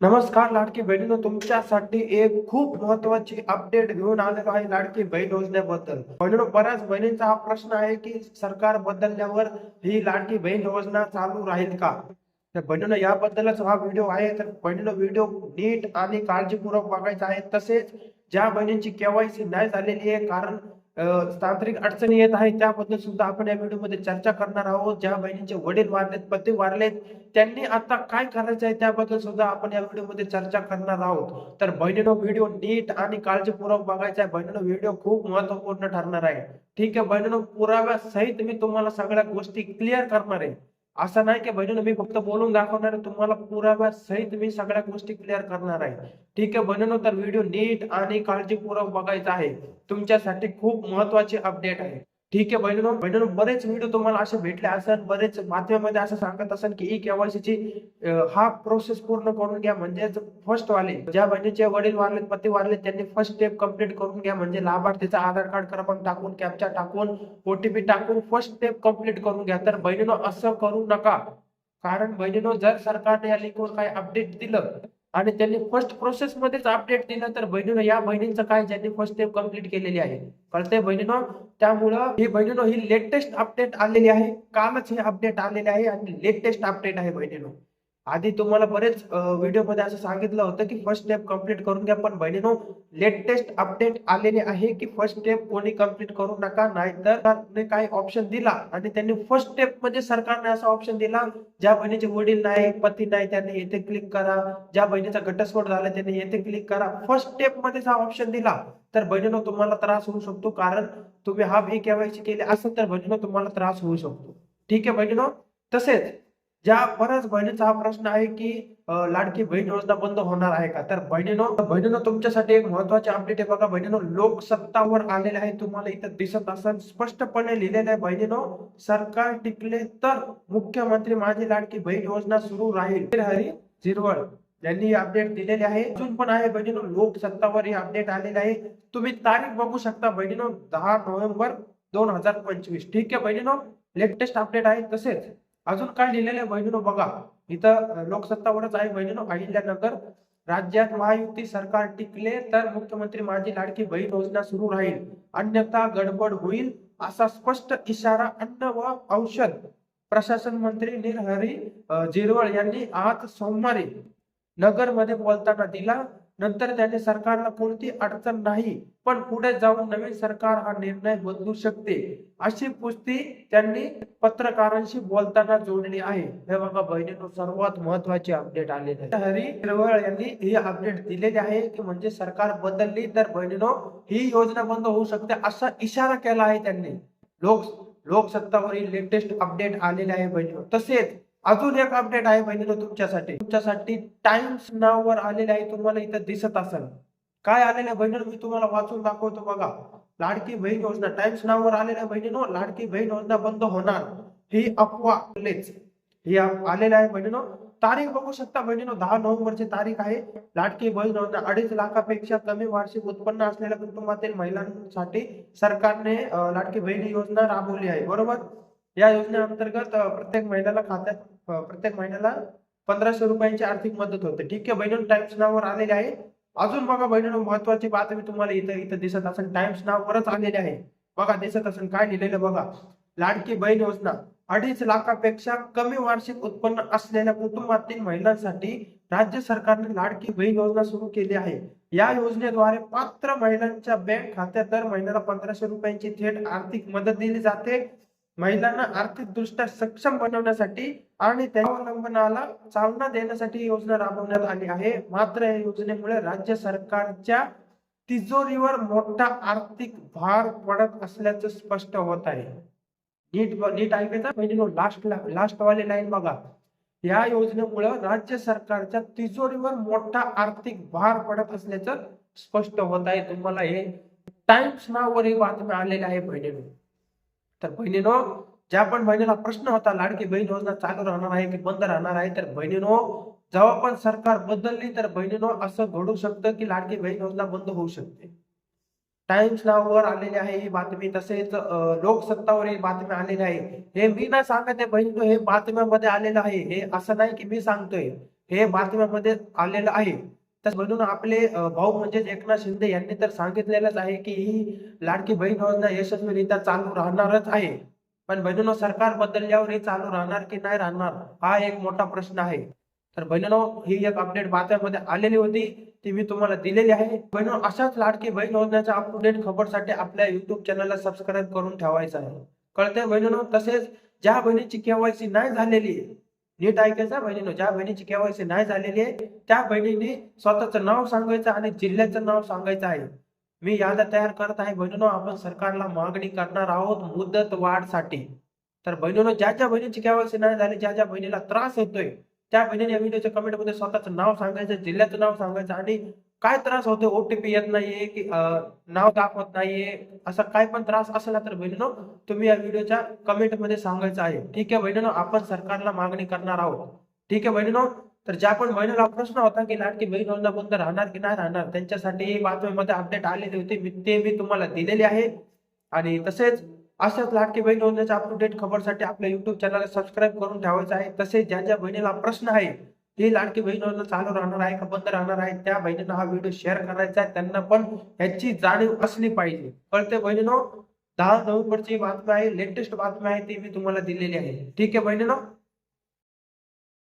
नमस्कार लाडकी बहिणीनं. तुमच्यासाठी एक खूप महत्वाची अपडेट घेऊन आलेलो आहे लाडकी बहीण योजनेबद्दल. बहिणीनं बऱ्याच बहिणींचा हा प्रश्न आहे की सरकार बदलल्यावर ही लाडकी बहीण योजना चालू राहील का? तर बहिणीनं याबद्दलच हा व्हिडिओ आहे. तर बहिणीनं व्हिडिओ नीट आणि काळजीपूर्वक बघायचा आहे. तसेच ज्या बहिणींची केवायसी नाही झालेली आहे कारण तांत्रिक अडचणी येत आहे त्याबद्दल सुद्धा आपण या व्हिडिओमध्ये चर्चा करणार आहोत. ज्या बहिणींचे वडील वारलेत पती वारलेत त्यांनी आता काय करायचं आहे त्याबद्दल सुद्धा आपण या व्हिडिओमध्ये चर्चा करणार आहोत. तर बहिणीनो व्हिडिओ नीट आणि काळजीपूर्वक बघायचा आहे. बहिणीनो व्हिडिओ खूप महत्त्वपूर्ण ठरणार आहे. ठीक आहे बहिणीनो पुराव्या सहित मी तुम्हाला सगळ्या गोष्टी क्लिअर करणार आहे. असं नाही की बहिणीनो मी फक्त बोलून दाखवणार आहे तुम्हाला पुराव्या सहित मी सगळ्या गोष्टी क्लिअर करणार आहे. ठीक आहे बहिणीनो तर व्हिडिओ नीट आणि काळजीपूर्वक बघायचा आहे. तुमच्यासाठी खूप महत्वाची अपडेट आहे. ठीक आहे बहिणीनो बहिणीनो बरेच व्हिडिओ तुम्हाला असे भेटले असेल बरेच माध्यमामध्ये असं सांगत असेल की ई केवायसी ची हा प्रोसेस पूर्ण करून घ्या म्हणजे फर्स्ट वाले ज्या बहिणीचे वडील वारले पती वारले त्यांनी फर्स्ट स्टेप कंप्लीट करून घ्या म्हणजे लाभार्थीचा आधार कार्ड क्रमांक टाकून कॅप्चा टाकून ओटीपी टाकून फर्स्ट स्टेप कंप्लीट करून घ्या. तर बहिणीनो असं करू नका. कारण बहिणीनो जर सरकारने या लिंकवर काही अपडेट दिलं आणि त्यांनी फर्स्ट प्रोसेस मध्येच अपडेट दिलं तर बहिणीनं या बहिणींचं काय ज्यांनी फर्स्ट स्टेप कंप्लीट केलेली आहे. कळते बहिणीनं त्यामुळं ही बहिणीनो ही लेटेस्ट अपडेट आलेली आहे. कालच हे अपडेट आलेले आहे आणि लेटेस्ट अपडेट आहे बहिणीनो. आधी तुम्हाला बरेच व्हिडिओमध्ये असं सांगितलं होतं की फर्स्ट स्टेप कंप्लीट करून घ्या पण बहिणीनो लेटेस्ट अपडेट आलेले आहे की फर्स्ट स्टेप कोणी कंप्लीट करू नका नाहीतर सरकारने काही ऑप्शन दिला आणि त्यांनी फर्स्ट स्टेपमध्ये सरकारने असा ऑप्शन दिला ज्या बहिणीचे वडील नाही पती नाही त्यांनी येथे क्लिक करा. ज्या बहिणीचा घटस्फोट झाला त्यांनी येथे क्लिक करा. फर्स्ट स्टेपमध्ये हा ऑप्शन दिला. तर बहिणीनो तुम्हाला त्रास होऊ शकतो कारण तुम्ही हा बी केवायसी केले असेल तर बहिणीनो तुम्हाला त्रास होऊ शकतो. ठीक आहे बहिणीनो? तसेच ज्या बऱ्याच बहिणीचा हा प्रश्न आहे की लाडकी बहीण योजना बंद होणार आहे का? तर बहिणीनो बहिणीनो तुमच्यासाठी एक महत्त्वाचे अपडेट आहे बघा. बहिणीनो लोकसत्तावर आलेले आहे. तुम्हाला इथं दिसत असेल स्पष्टपणे लिहिलेलं आहे बहिणीनो सरकार टिकले तर मुख्यमंत्री माझी लाडकी बहीण योजना सुरू राहील. हरी झिरवळ. यांनी अपडेट दिलेले आहे. अजून पण आहे बहिणीनो लोकसत्तावर ही अपडेट आलेले आहे. तुम्ही तारीख बघू शकता बहिणीनो दहा नोव्हेंबर दोन हजार पंचवीस. ठीक आहे बहिणीनो लेटेस्ट अपडेट आहे तसेच. अजून काय लिहिलेलं आहे बहिणीनो बघा. इथं लोकसत्तावरच आहे बहिणीनो अहिल्यानगर राज्यात महायुती सरकार टिकले तर मुख्यमंत्री माझी लाडकी बहीण योजना सुरू राहील. अन्यथा गडबड होईल असा स्पष्ट इशारा अन्न व औषध प्रशासन मंत्री निरहरी जिरवळ झिरवळ यांनी आज सोमवारी नगरमध्ये बोलताना दिला. नंतर त्याने सरकारला कोणती अडचण नाही पण पुढे जाऊन नवीन सरकार हा निर्णय बदलू शकते. अशी पुस्ती त्यांनी पत्रकारांशी बोलताना जोडली आहे. हे बघा बहिणीनो सर्वात महत्वाची अपडेट आलेली आहे. हरी हिरवळ यांनी ही अपडेट दिलेली आहे की म्हणजे सरकार बदलली तर बहिणीनो ही योजना बंद होऊ शकते असा इशारा केला आहे त्यांनी. लोक लोकसत्तावरील लेटेस्ट अपडेट आलेले आहे बहिणीनो. तसेच अजून एक अपडेट आहे बहिणीनो तुमच्यासाठी. तुमच्यासाठी टाइम्स नाववर आलेले आहे तुम्हाला इथं दिसत असेल. काय आलेलं आहे बहिणीनो? मी तुम्हाला वाचून दाखवतो बघा. लाडकी बहीण योजना. टाइम्स नाववर आलेल्या बहिणीनो. लाडकी बहीण योजना बंद होणार. ही अफवा ही आलेलं आहे बहिणीनो. तारीख बघू शकता बहिणीनो. दहा नोव्हेंबरची तारीख आहे. लाडकी बहीण योजना अडीच लाखापेक्षा कमी वार्षिक उत्पन्न असलेल्या कुटुंबातील महिलांसाठी सरकारने लाडकी बहीण योजना राबवली आहे. बरोबर? या योजनेअंतर्गत अं, प्रत्येक महिन्याला खात्यात प्रत्येक महिन्याला पंधराशे रुपयांची आर्थिक मदत होते. ठीक आहे बहिणीनो टाइम्स नावावर आलेले आहे. अजून बघा बहिणीनो महत्वाची बातमी तुम्हाला इथं इथं दिसत असेल. टाइम्स नावावरच आलेले आहे. बघा दिसत असेल. काय लिहिलेलं बघा. लाडकी बहीण योजना. अडीच लाखापेक्षा कमी वार्षिक उत्पन्न असलेल्या कुटुंबातील महिलांसाठी राज्य सरकारने लाडकी बहीण योजना सुरू केली आहे. या योजनेद्वारे पात्र महिलांच्या बँक खात्यात दर महिन्याला पंधराशे रुपयांची थेट आर्थिक मदत दिली जाते. महिलांना आर्थिकदृष्ट्या सक्षम बनवण्यासाठी आणि त्यावलंबनाला चालना देण्यासाठी योजना राबवण्यात आली आहे. मात्र या योजनेमुळे राज्य सरकारच्या तिजोरीवर मोठा आर्थिक भार पडत असल्याचं स्पष्ट होत आहे. नीट नीट ऐकायचं? म्हणजे लास्ट लास्ट वाली लाईन बघा. या योजनेमुळे राज्य सरकारच्या तिजोरीवर मोठा आर्थिक भार पडत असल्याचं स्पष्ट होत आहे. तुम्हाला हे टाइम्स नावावर ही बातमी आलेली आहे बहिणीनो तर बहिणीनो ज्या पण बहिणीला प्रश्न होता लाडकी बहीण योजना चालू राहणार आहे की बंद राहणार आहे तर बहिणीनो जेव्हा पण सरकार बदलली तर बहिणीनो असं घडू शकतं की लाडकी बहीण योजना बंद होऊ शकते. टाइम्स नावावर आलेली आहे ही बातमी तसेच लोकसत्तावर ही बातमी आलेली आहे. हे मी ना सांगत आहे बहिणीनो हे बातम्यामध्ये आलेलं आहे. हे असं नाही की मी सांगतोय. हे बातम्यामध्ये आलेलं आहे. म्हणून आपले भाऊ म्हणजेच एकनाथ शिंदे यांनी तर सांगितलेलंच आहे की ही लाडकी बहीण योजना यशस्वीरित्या चालू राहणारच आहे. पण बहिणीनो सरकार बदलल्यावर हे चालू राहणार की नाही राहणार हा एक मोठा प्रश्न आहे. तर बहिणीनो ही एक अपडेट बातम्यामध्ये आलेली होती ती मी तुम्हाला दिलेली आहे. बहिणीनो अशाच लाडकी बहीण योजनेच्या अपडेट खबरसाठी आपल्या युट्यूब चॅनलला सबस्क्राईब करून ठेवायचं आहे. कळतंय बहिणीनो तसेच ज्या बहिणीची केवायसी नाही झालेली नीट ऐकायचं बहिणीनं ज्या बहिणीची केवायसी नाही झालेली आहे त्या बहिणीने स्वतःचं नाव सांगायचं आणि जिल्ह्याचं नाव सांगायचं आहे. मी याद्या तयार करत आहे बहिणीनो आपण सरकारला मागणी करणार आहोत मुदत वाढसाठी. तर बहिणीनो ज्या ज्या बहिणीची केवायसी नाही झाली ज्या ज्या बहिणीला त्रास होतोय त्या बहिणीने व्हिडिओच्या कमेंटमध्ये स्वतःचं नाव सांगायचं जिल्ह्याचं नाव सांगायचं आणि काय त्रास होतोय? ओटीपी येत नाहीये की नाव दाखवत नाहीये. असा काय पण त्रास असला तर बहिणीनो तुम्ही या व्हिडिओच्या कमेंटमध्ये सांगायचं आहे. ठीक आहे बहिणीनो आपण सरकारला मागणी करणार आहोत. ठीक आहे बहिणीनो तर ज्या पण बहिणीला प्रश्न होता की लाडकी बहीण योजना बंद राहणार की नाही राहणार त्यांच्यासाठी बातमीमध्ये अपडेट आलेली होती. मी ते मी तुम्हाला दिलेले आहे. आणि तसेच अशाच लाडकी बहीण योजनेच्या अपडेट डेट खबरसाठी आपल्या युट्यूब चॅनलला सबस्क्राईब करून ठेवायचं आहे. तसेच ज्या ज्या बहिणीला प्रश्न आहे ती लाडकी बहीण चालू राहणार आहे का बंद राहणार आहे त्या बहिणींना हा व्हिडिओ शेअर करायचा आहे. त्यांना पण याची जाणीव असली पाहिजे. कळते बहिणीनो? दहा नोव्हेंबरची बातमी आहे लेटेस्ट बातमी आहे ती मी तुम्हाला दिलेली आहे. ठीक आहे बहिणीनो?